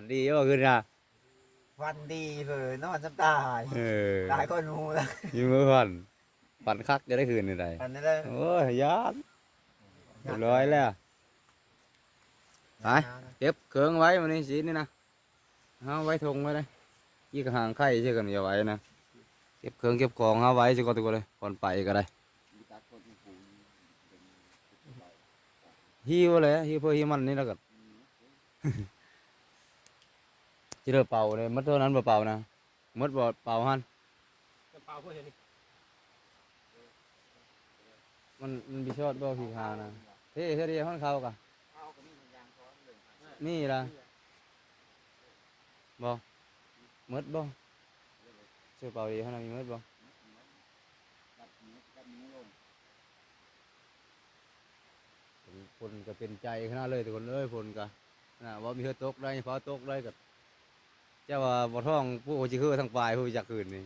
ฝันดีว่าขึ้นนะวันดีเผลอนอนจำตายเออตายคนหมูแล้วยิ้มมือฝันฝันคักจะได้คืนนี่ไดอันนี้เลยโอ้ยยานเรียบร้อยแล้ว ไป เก็บเครื่องไว้มันนี่สีนี่นะเอาไว้ทงไว้เลยยี่กระหางไข่ใช่กันอย่าไว้นะ เก็บเครื่องเก็บของเอาไว้สิก่อนตัวเลยก่อนไปก็ได้หิวเลยหิวเพื่อหิวมันนี่แล้วกัน ที่เราเป่าเลยมัดเท่านั้นบ่เป่านะมัดบ่เป่าหันจะเปล่าเพื่อนนี่มันมันบิชอดบ่ผีหานะเฮ้ยเฮ้ยเดี๋ยวมันเข้ากะนี่ล่ะบ่มัดบ่เชื่อเป่าดีขนาดมีมัดบ่ฝนก็เป็นใจขนาดเลยทุกคนเอ้ยฝนก็นะว่ามีเฮือตกได้ฟ้าตกได้ก็ เจ้าว่าบ่ท้องผู้โอจิคือทั้งปลายผู้จักคืนนี่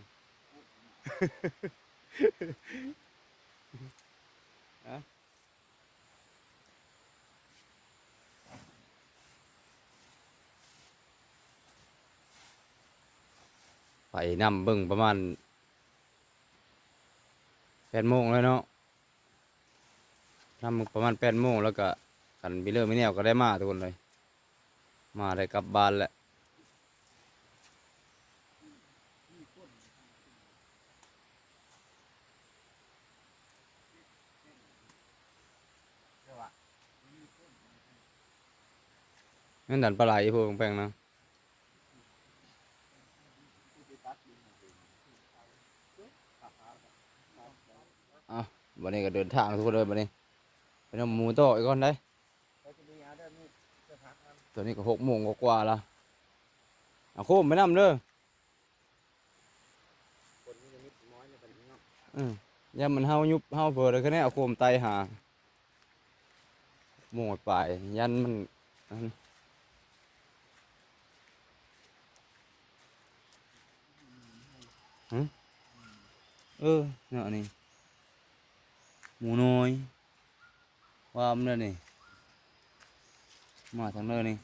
ไปนำเบิ่งประมาณแปดโมงแล้วเนาะนำประมาณแปดโมงแล้วก็ขันบิเลอร์ไม่แนวก็ได้มาทุกคนเลย มาได้กลับบ้านแล้ว นั่นดันปลาไหลพวกแปลงนะวันนี้ก็เดินทางทุกคนเลยวันนี้เป็นหมูโตออีกคนได้ตอนนี้ก็หกโมงกว่าล้วเอาโคมไปนำเด้ออืมยามมันเฮายุบเฮาเผลอเลยแค่นี้เอาโคมไตหาโมงไปยันมันอันหึ เออเนาะนี่หมูน้อยความเลยนี่มาทางเนินนี่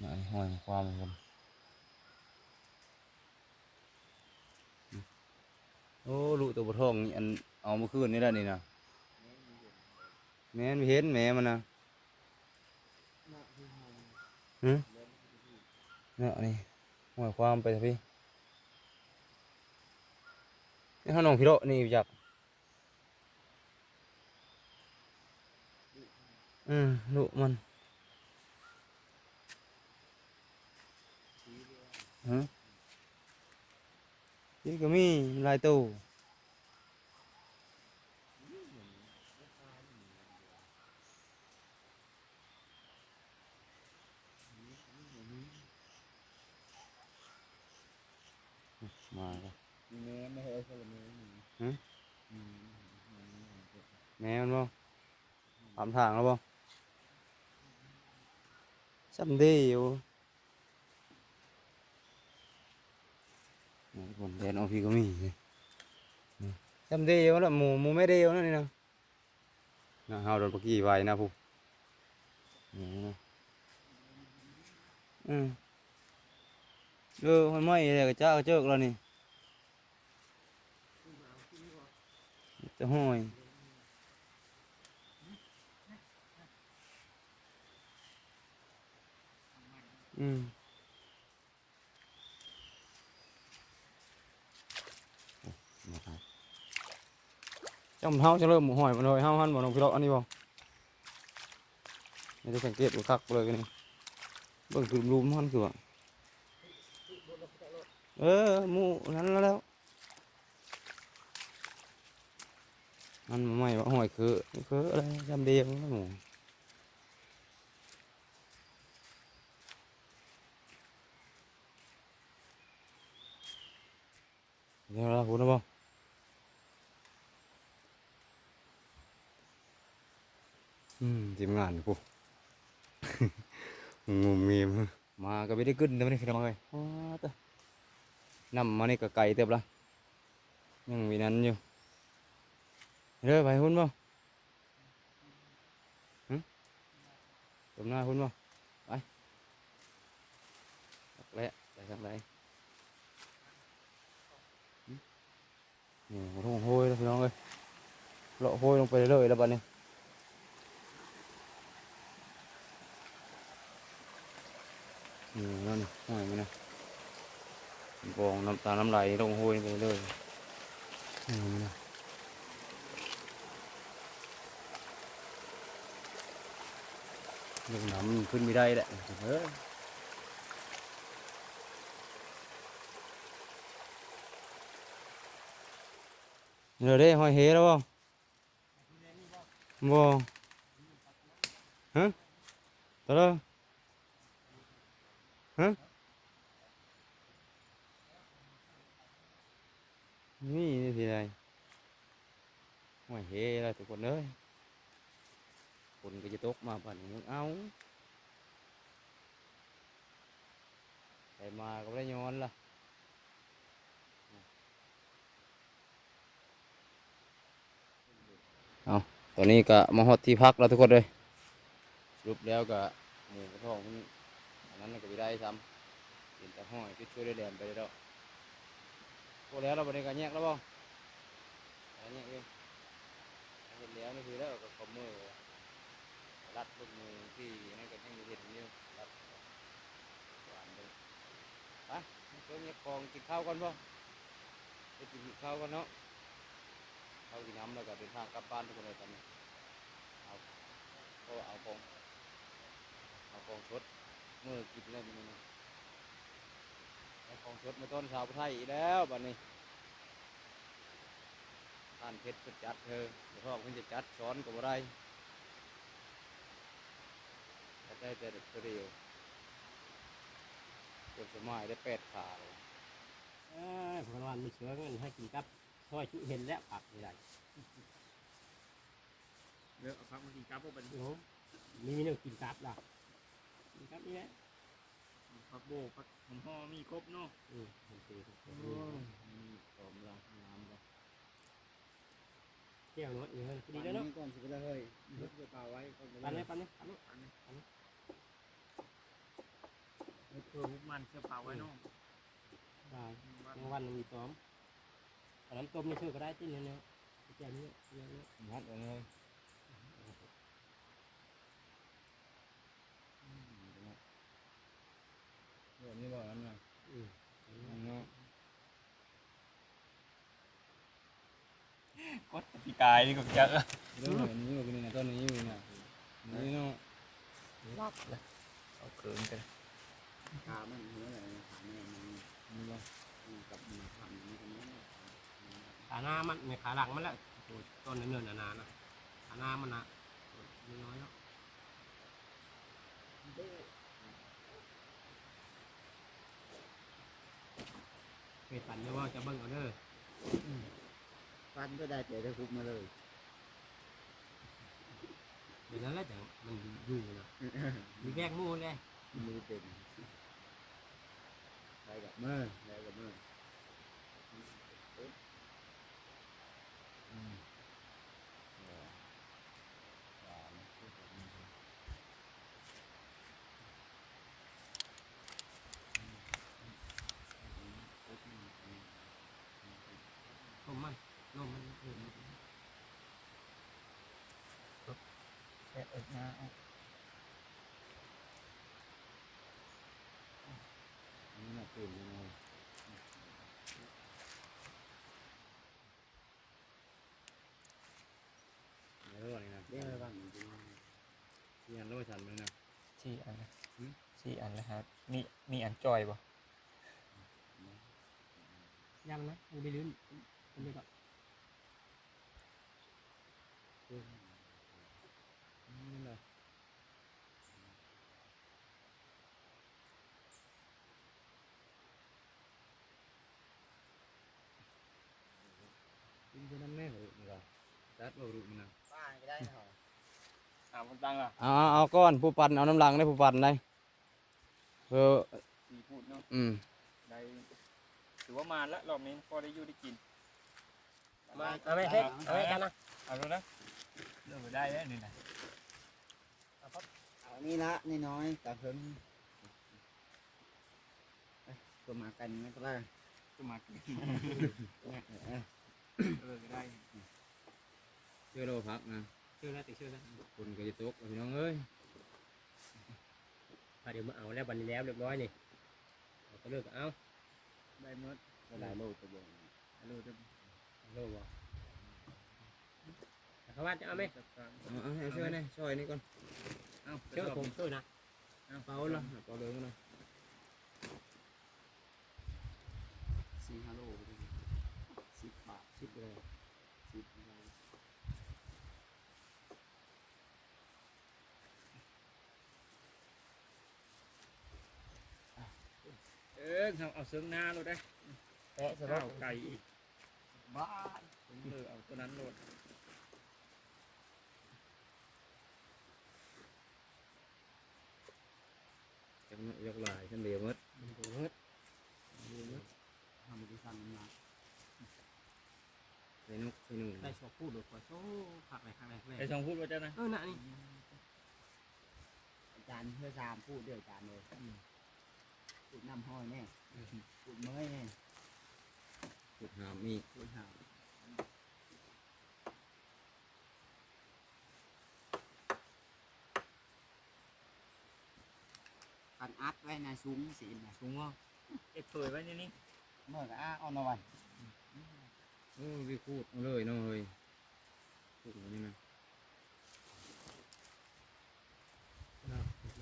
มาห้อยความมันโอ้ลูกตัวบะทองนี่อันเอามาคืนนี่แล้นี่นะแม่นเห็นแม่มันนะหึเนี่ยนี่ห้อยความไปเถอะพี่ นี่ข้าน้องพี่โรนี่จักอืมลูมันฮะนี่ก็มีลายตู้มาแล้วแม่ไม่เคยคนละ แม่แม่มันบ่ตามทางแล้วบ่ซ้ำดีอยู่โอ้ยบนแดนเอาพี่ก็มีนี่ซ้ำดีอยู่แล้วหมูหมูไม่ดีอยู่นั่นนี่นะนะเฮาโดนปกกี้ไว้นะผู้นี่นะอืมเออมันไม่เลยก็จ้ากระเจิกแล้วนี่ จะห้อยอืมโอ้มาครับจ้าเฮาจะเริ่มหมูหอยมันเลยเฮาหันบ่นองพี่เลาอันนี้บ่ไม่ได้สังเกตว่าคักเลยกันนี่เบิ่งถึงรูมหันคือว่าเออหมูนั้นแล้ว มันมาใหม่ว่าหอยคือคืออะไรจำเดียวนะหมูเดี๋ยวเราพูดนะบ่อืมทีมงานกูงมงีมมาก็ไม่ได้ขึ้นแต่ไม่ได้ขึ้นมาเลยอ้าวตะนำมานี่ก็ไกลเต็มละยังมีนั้นอยู่ เด้อไปหุ่นบ่หึตบหน้าหุ่นบ่ไปตักแล้วไปทางไหนนี่โอ้โหโหยแล้วพี่ น้องเอ้ยเลาะโหยลงไปเรื่อยๆแล้วบัดนี้นี่นั่นห้อยมันนะบองน้ำตาน้ำไหลลงโหยไปเรื่อยนี่มันนะลงน้ำมันขึ้นไม่ได้แหละเฮ้ย ฝนก็จะตกมาป่านนี้เอาใส่มาก็ได้ย้อนละเอาตอนนี้ก็มาหดที่พักแล้วทุกคนเลยรูปแล้วก็หมูกระทองอันนั้นก็ไปได้ซ้ำเป็นตะห้อยก็ช่วยได้แดนไปแล้วพอแล้วเราบริการแยกแล้วบ้างแยกเองเห็นแล้วนี่คือแล้วก็ขมือ รัดลูกมือที่นั่นก็ยังอยู่เห็นอยู่รัดหวานเลยไปเพิ่งแยกองกินข้าวก่อนบ่ไปกินข้าวก่อนเนาะเขากินน้ำแล้วก็เดินทางกลับบ้านทุกคนเลยตอนนี้เอาก็เอากองเอากองชดเมื่อกินแล้วมันนี่เอากองชดมาต้นชาวไทยอีกแล้วบัดนี้ท่านเพชรจัดเธอพ่อเพิ่นจะจัดสอนกับอะไรก็ ได้แต่ตัวเดียวจนสมัยได้แปดขาเลยเอ้ยพลวันมีเชื้อเงินให้กินกับซอยชุเห็นแล้วผักนี่ได้เลือกเอาพักมากินกับพวกเป็นโอ้มีมีเรื่องกินกับล่ะกินกับนี่แหละผักโบกผักหอมหอมมีครบเนาะอืมมันคือมีหอมละน้ำละเที่ยวน้อยอยู่เฮ้ยดีแล้วเนาะก่อนสิไปเลยยกกระเป๋าไว้ก่อนไปปันเลเลยยปันเลยปันเลย เพื่อพวกมันเสื้อผ้าไว้เนาะได้กลางวันมันมีซ้อมตอนนั้นต้มนี่ชื่อก็ได้ติ้นเนี่ยเนี่ยแกนี้เยอะงัดเอาเลยเดี๋ยวนี้บอกแล้วนะๆอืมเนาะกดปีกายนี่ก็เยอะเรื่องแบบนี้อยู่นี่นะต้นนี้อยู่นี่นะนี่เนาะรับเลยเอาเกินกัน ขามันเนื้ออะไรขาแม่มันนี่บ่กับมือทำมันตรงนี้ขาหน้ามันเนี่ยขาหลังมันแหละโอ้ยต้นเนินๆนาๆนะขาหน้ามันนะน้อยเนาะเคยปั่นเนี่ยว่าจะเบิ่งเอาเด้อฟันก็ได้แต่ถ้าคุบมาเลยเดี๋ยวนั้นแหละแต่มันอยู่นะมีแบกมูเลยมือเต็ม ได้กับมือได้กับมือลมมันลมมันเออ แค่เอ็ดนะ นี่น่ะตื่นยังไงเดี๋ยวนี่นะ เรียกอะไรบ้างจริง เรียนรู้ฉันมั้งนะ สี่อันนะ หืม สี่อันนะครับมีมีอันจอยบ่ยังนะยังไม่ลืมอันนี้ก็นี่แหละกินไปน้ำแน่เลยมึงก็จัดบ่รู้มันนะป้าก็ได้เหรออ่าคนตังอะเอาเอาเอาก้อนผู้ปั่นเอาน้ำลังได้ผู้ปั่นได้ เออสี่พูดเนาะอืมได้ถือว่ามาแล้วรอบนี้พอได้อยู่ได้กิน มาเอาไหมเฮ้ยเอาไหมกันนะเอาแล้วนะเริ่มได้แล้วนี่นะเอานี่ละนี่น้อยตาเพิ่งตัวมากันไม่ก็ได้ก็มาเก็บเนี่ยเออเออก็ได้เชื่อเราพักนะชื่อแล้วติดชื่อแล้วคนก็จะตกพี่น้องเอ้ย พาเดี๋ยวมาเอาแล้วบันนี้แล้วเรียบร้อยนี่เอาก็เลิกเอาได้หมดก็ได้โลตัวเดียวรู้จะโลกบ่แต่เขาว่าจะเอาไหมจับกลางเอาเอาให้ช่วยนี่ช่วยนี่ก่อนเอ้าเชื่อผมช่วยนะเปล่าละเปล่าเลยนะสี่ห้าโลก็ได้สิบบาทสิบเลย สิบโล เออเอาเอาเสื้อหน้าเราได้แปะสำหข้ารับวไก่อีกบ้าผมเออเอาตัวนั้นโหลดจังยกลายฉันเดียวมัดดูเฮ้ยทำไปสั่งมาใส่นกใส่หนูได้ชอบพูดหรือว่าโซ่ผักอะไรผักอะไรผักไอ้อะไรสองพูดว่าเจ้านะเออน่ะนี่อาจารย์เพื่อสามพูดเดียวอาจารย์เลย พูดน้ำห้อยแน่พูดเมื่อยแน่สุดหามมีพูดหาวกันอัดไว้ในซุ้มสีนะถุงว่าเอ็ดเผยไว้นี่นี่เมื่อก็อ้าเอาหน่อยโอ้วิคูดเอาเลยน้องเฮ้ยพูดอย่างนี้นะ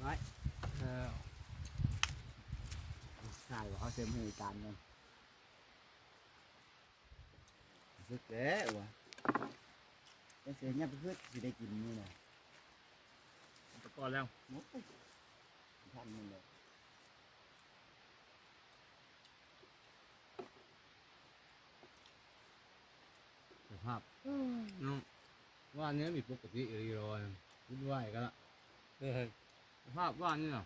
ร้อยเออ ใช่ว่าเขาเสริมให้อาจารย์เลยพึกแล้ววะเป็นเสียเนี่ยพึกสิได้กินนี่นะตะกอนแล้วมุกท่านมันเลยสภาพน้องว่าอันเนี้ยมีปกติเอรีรอยพูดไหวกันละเออสภาพว่านี่น่ะ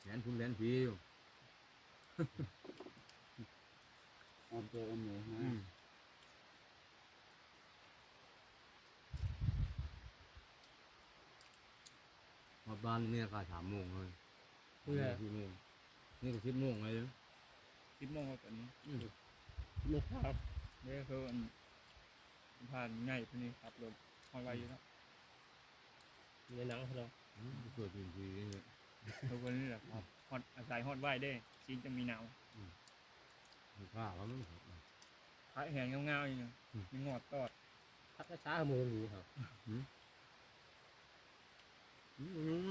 แหลนคุณแหลนผีอยู่ ออมเจออมหนูนะอืมมาบ้านเนี่ยค่ะสามโมงเลยเพื่อสี่โมงนี่ก็สิบโมงเลยสิบโมงกว่านี้ลูกครับเนี่ยคืออันผ่านง่ายพวกนี้ขับรถคอยไวอยู่แล้วในหนังเขาอืมเปิดทีวีเนี่ยทุกคนนี่แหละ ฮอดอาศัยฮอดไว้ได้ชินจะมีหนาวมีผ้าว่ามันหดพระแหงเงาๆอย่างเงี้ยมีงอดตอดพักช้าๆมือหนูครับอืมอืม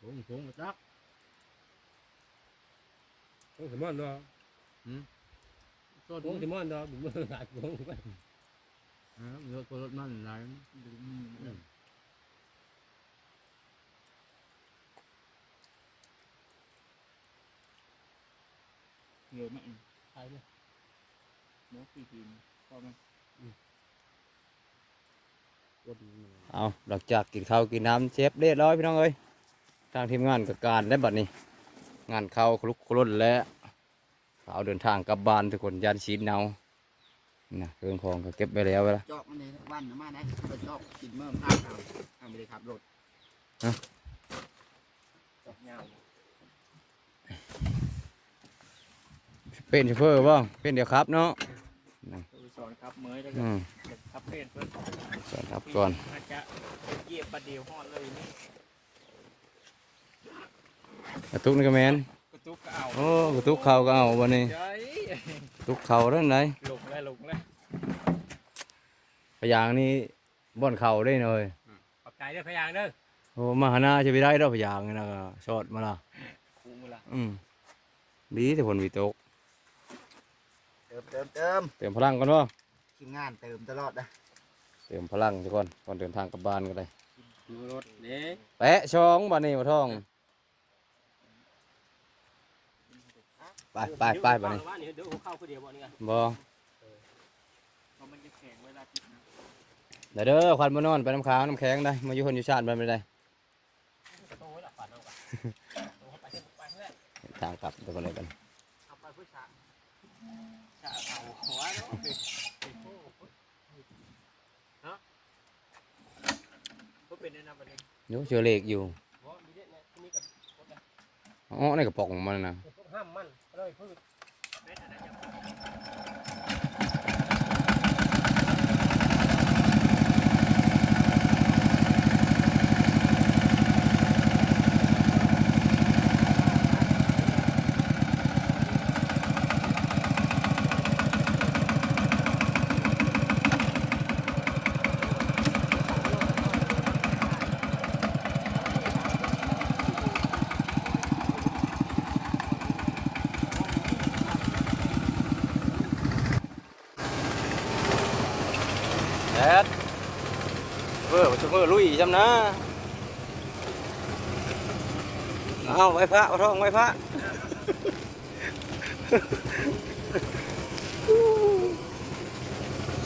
ผงผงมาจักโอ้สมอนดอต้นโอ้สมอนดอบุ๋มหลายโอ้ไป อ่าเยอะตัวรถมันหลายดูมี เรื่องเหลือมั้งใช่ไหมนกปีกินพอไหมเอาหลังจากกินข้าวกินน้ำเชฟเรียบร้อยพี่น้องเอ้ยทางทีมงานกับการได้บัดนี้ งานเข้าคลุกคลุ่นแล้วเอาเดินทางกลับบ้านทุกคนยันชีนเนานะเครื่องของก็เก็บไปแล้วเวลาเจาะมันเลยวันนะมาได้ไปเจาะกินเมื่อมพลาดเอาเอาไปเลยครับรถเงา เป็นโชเฟอร์บ้างเป็นเดี๋ยวครับเนาะตัวสอนครับเมยแล้วก็อืมเก็บครับเป็นเพื่อนสอนครับก่อนอาจจะเหยียบประเดี๋ยวหอดเลยนี่กระตุกนี่ก็แมนกระตุกก็เอาโอ้กระตุกเข่าก็เอาวันนี้ใช่กระตุกเข่าเรื่องไหนลงแล้วลงแล้วพยางนี่บ่อนเข่าได้เลยขอบใจเด้อพยางเด้อโอ้มาหาหน้าจะไปได้ดอกพยางนี่นะก็ชอดมาละคูมละอืมดีแต่ผลวิตกเติมเติมเติมเติมพลังก่อนวะทีมงานเติมตลอดนะเติมพลังทุกคนก่อนเดินทางกลับบ้านก็ได้ดูรถเด้แปะช่องบ้านนี้มาท่องไปไปไปบ้านนี้ว่านี่เดี๋ยวเข้าคนเดียวบ่นี่กันบ่เพราะมันจะแข็งเวลาติดนะเดี๋ยวเด้อควันมานอนไปน้ำค้างน้ำแข็งได้มาอยู่คนอยู่ชาติบ้านไม่ได้โตไว้ละฝันเอาไปโตไปไปเพื่อนทางกลับทุกคนเลยกัน ยเชือเหล็กอยู่บ่มีเด็ดนะมีกับอ๋อในกระป๋องมันนะห้ามมันเลยพืช แดด เพื่อจะเพื่อลุยจำนะเอาไว้พระท่องไว้พระ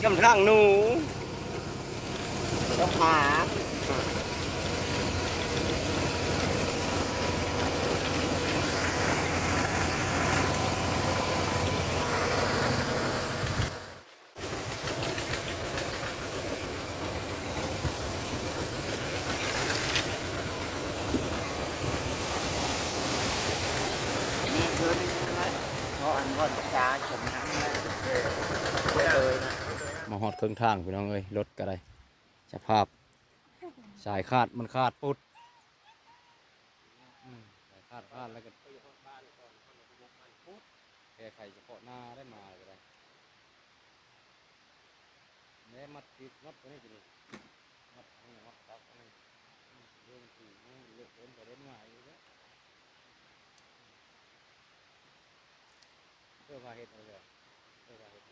กำลังหนูต้องหา นี่คือเพราะอันว่าจาชมทั้งนั้นเลยนะ มาหอด เครื่งทางพี่น้องเอ้ยรถก็ได้สภาพ สายคาดมันคาดปุ๊ดสายคาดคาดแล้วก็แก้ไขเฉพาะหน้าได้มาก็ได้แม่มัดติดมัดตัวนี้จะนี่มัดอันนี้มัดตักอันนี้เรื่องที่เรื่องเล่นไปเล่นง่ายอยู่แล้วเพื่อมาเห็ดอาเลยเพื่อมาเห็ด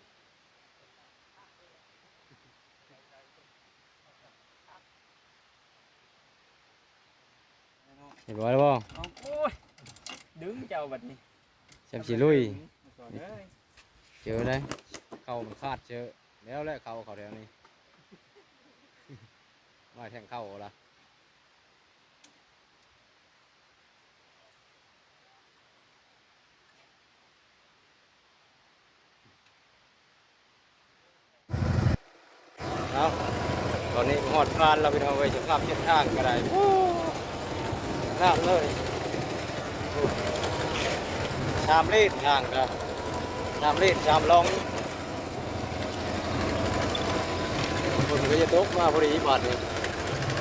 เห็นบ่แล้วบ่เอาโอ้ยดึงเจ้าบัดนี้แซมสีลุยก่อนเด้อเจอได้เข้ามันคาดเจอแล้วแหละเข้าเขาแถวนี้ มาแทงเข้าละเอาตอนนี้หอดพานเราไปเอาไว้จะภาพเช็ดทางก็ได้ โอ้ลาดเลยชามรีดทางครับน้ำรีดสามลองคนก็จะตกมาพอดีบาทนี่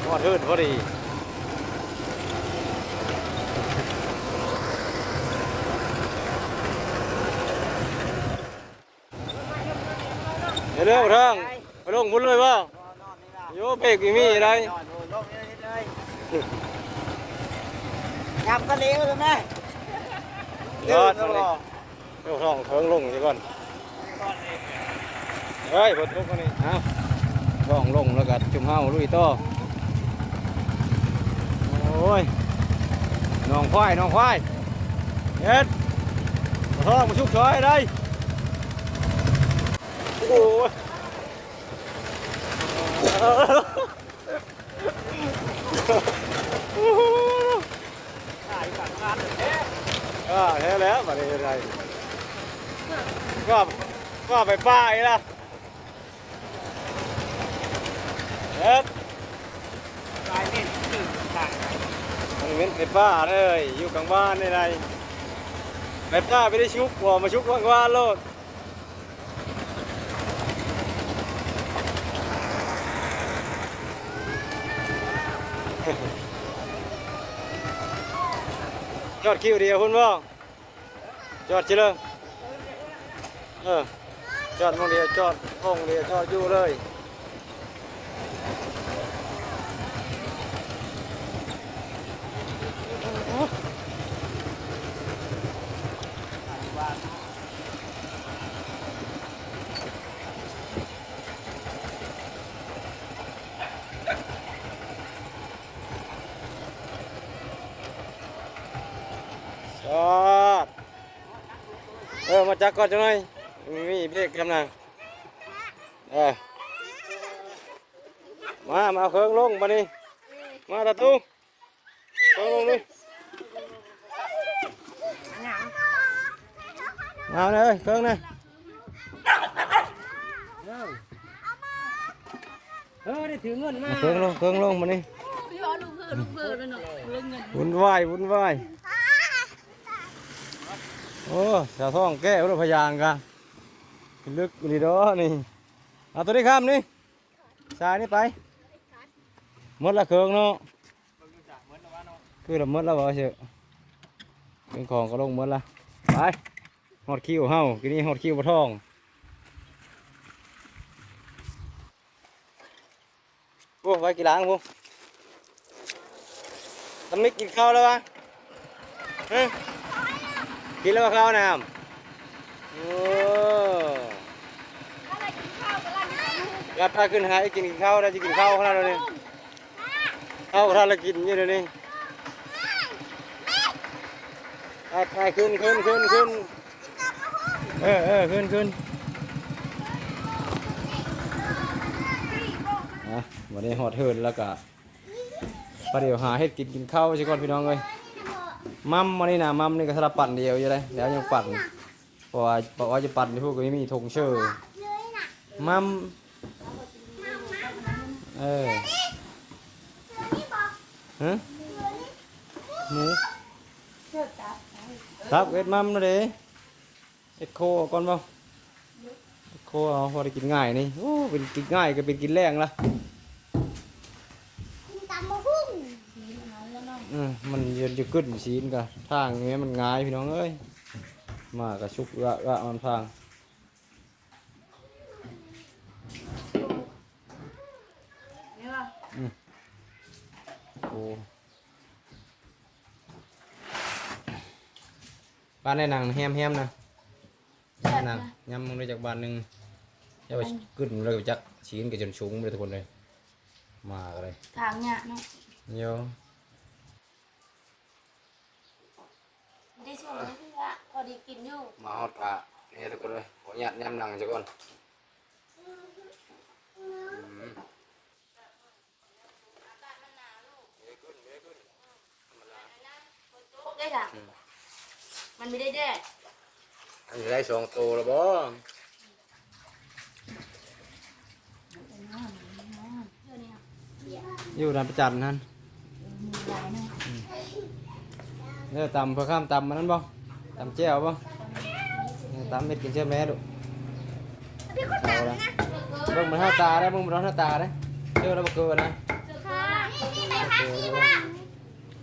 พอดเทิร์นพอดีเร็วทางไปลงพุ่นเลยป่ะโยเบกอีมีอะไร นอนโลกนี้เล ยยับก็เลี้ยวเลยแม่ยอดมาเลยเร็วท้องเทิงลงดีก่อนเฮ้ยบนทุกคนนี่เอาท้องลงแล้วก็จุ่มเฮาลุยต่อโอ้ยน้องควายน้องควายเฮ็ดมาท้องมาชุกซอยได้โอ้ยถ่ายฝั่งบ้ ก็แท้แล้วมาเลยอะไรก็ก็ไปป้ายละเอ็ดลายเล่นตื่นต่างมันเป็นไปป้าเลยอยู่กลางบ้านนี่ไรไปป้าไปได้ชุกหัวมาชุกว่างว่านโลด จอดคิวเดียวคุณบ่จอดชิเลยเออจอดมองเดียวจอดมองเดียวจอดอยู่เลย จอดเออ มา จักก่อนจังหน่อยมีเบรกกำลังเออมามาเอาเครื่องลงมานี่มาตะตู้เครื่องลงนี่มาเลยเครื่องนี่เออได้ถือเงินมาเครื่องลงเครื่องลงมานี่พี่บอกลุงเคลูกเบิร์ดไปหน่อยเรื่องเงินวุ่นวายวุ่นวาย โอ้สาวท้องแก้วรถพยางกันลึกลีดอนี่เอาตัวนี้ข้ามนี่สายนี่ไปมดละเครื่องเนาะคือละมดแล้วบ่เชื่อเป็นของก็ลงมดละไปหอดคิวเฮากินนี่หอดคิวบ่ท้องโอ้ไว้กี่หลังพวกทำไม่กินข้าวแล้ววะฮะ กินแล้ววะข้าวน้ำโอ้ยัดพาขึ้นหาไอ้กินข้าวได้จะกินข้าวขนาดนี้ข้าวขนาดละกินอยู่เดี๋ยวนี้ไปไปขึ้นขึ้นขึ้นขึ้นเออเออขึ้นขึ้นอะวันนี้หอดเทินแล้วก็ประเดี๋ยวหาเฮ็ดกินกินข้าวใช่ก่อนพี่น้องเลย มัมมานี่นะมัมนี่ก็สลับปั่นเดียวอยู่เลยแล้วยังปั่นเพราะว่าบอกว่าจะปั่นที่พวกก็ไม่มีธงเชื่อมัมเออฮะหมูครับเอ็ดมัมนะเด้เอ็ดโคก่อนบ่โคเอาพอได้กินง่ายนี่โอ้เป็นกินง่ายก็เป็นกินแรงละ อื มมันเยืนจะขึ้นชีนกะทางนี้มันง่ายพี่น้องเอ้ยมากระชุกระระมันพังอืมโอ้บ้านในหนังแฮมแฮมนะบ้านในหนังยำมึงได้จากบ้านหนึ่งจะไปขึ้นเลยจักชีนกับจนชุงเลยทุกคนเลย มากันเลยทางเนี่ยเนาะเดี๋ยว ได้ช่วงนี้ละพอดีกินอยู่มาฮอดปลาเนี่ยทุกคนเลยขออนุญาตย้ำหนังจะก่อนอืมได้ค่ะมันไม่ได้แดดอันนี้ได้สองตัวแล้วบ่เดี๋ยวนี้นะอยู่ร้านประจันนั่นมีหลายเนาะ เนี่ยตำเพื่อข้ามตำมันนั่นบ่ตำแจ่วบ่ตำเม็ดกินเชื่อแม่ดูเอาละเบิ่งมันเท่าตาได้เบิ่งมันเท่าตาได้เชื่อแล้วบ่เกินนะ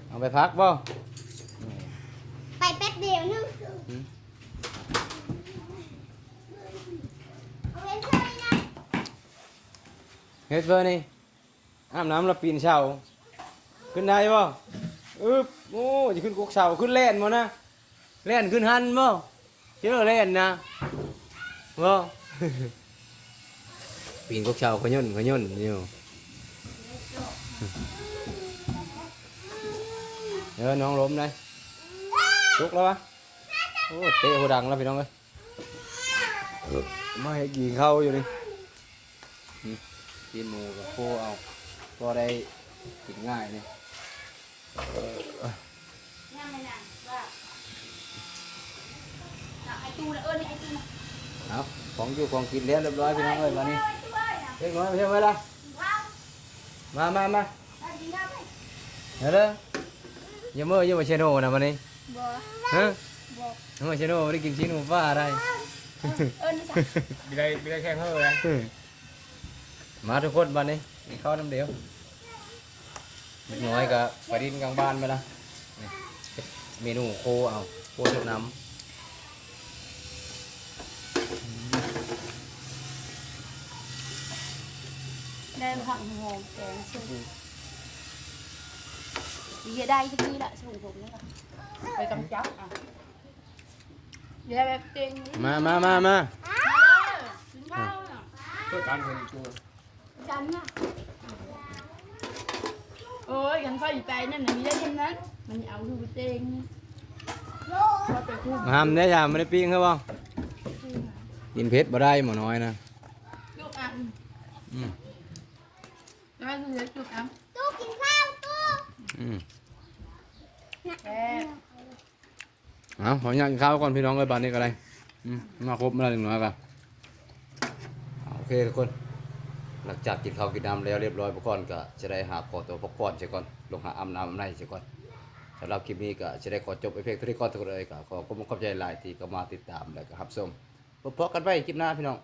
เอาไปพักบ่ไปแป๊บเดียวนึงเอาไว้ใส่นะเฮ็ดเฟอร์นี่อาบน้ำแล้วปีนเสาขึ้นได้บ่อึบ โอ้จะขึ้นกกเสาขึ้นแล่นบ่นะแล่นขึ้นหันบ่เชื่อแล่นนะบ่ปีนกกเสาขย่นขย่นอยู่เออน้องล้มได้ลุกแล้ววะโอ้เตะหัวดังแล้วพี่น้องเอ้ยมาให้กินข้าวอยู่นี่กินหมูกับโคเอาก็ได้กินง่ายนี่ นั่งไม่นั่งว่าน่ะไอ้ตูนะเออนี่ไอ้ตูนะเอาของอยู่ของกินแล้วเรียบร้อยพี่น้องเอ้ยมานี่เฮ้ยน้อยเพียงไว้ละมามามาเดี๋ยวเด้ออย่าเมื่ออย่ามาเชโน่นะมานี่บ่ฮะบ่อย่ามาเชโน่ไม่ได้กินชิ้นหมูฟ้าอะไรเออนี่จ้ะมีได้มีได้แค่เท่าไหร่มาทุกคนมานี่กินข้าวน้ำเดียว เล็กน้อยก็ไปดินกลางบ้านไปละนี่เฮ็ดเมนูโคเอาโคชุบน้ำได้ผักหอมแกงส้มดีได้ที่นี่แหละส่งผมนี่แหละไปกำจับอะเดี๋ยวแบบเต็งมามามามากินข้าวน่ะเพื่อการเงินตัวจันน่ะโอ้ ยกันไฟไปนั่นน่ะมีได้ยังนั้น มันเอาดูไปเต็งว่าไปคู่มาทำได้ยามไม่ได้ปิ้งเขาบ่กินเผ็ดบ่ได้หมอน้อยนะจุกอะอืมได้คือจุกอะตู้กินข้าวตู้อืมแซ่บเอาขออนุญาตกินข้าวก่อนพี่น้องเอ้ยบานนี้ก็อะไรอืมมาครบมาแล้วหนึ่งน้อยกันโอเคทุกคน หลังจากกินข้าวกินน้ำแล้วเรียบร้อยพวกก้อนก็จะได้หาขอตัวพวกก้อนเสียก่อนลงหาอาบน้ำอาบในเสียก่อนสำหรับคลิปนี้ก็จะได้ขอจบไปเพียงเท่านี้ก่อนทุกคนเลยก็ขอขอบคุณขอบใจหลายที่ก็มาติดตามและก็รับชมพบกันไปคลิปหน้าพี่น้อง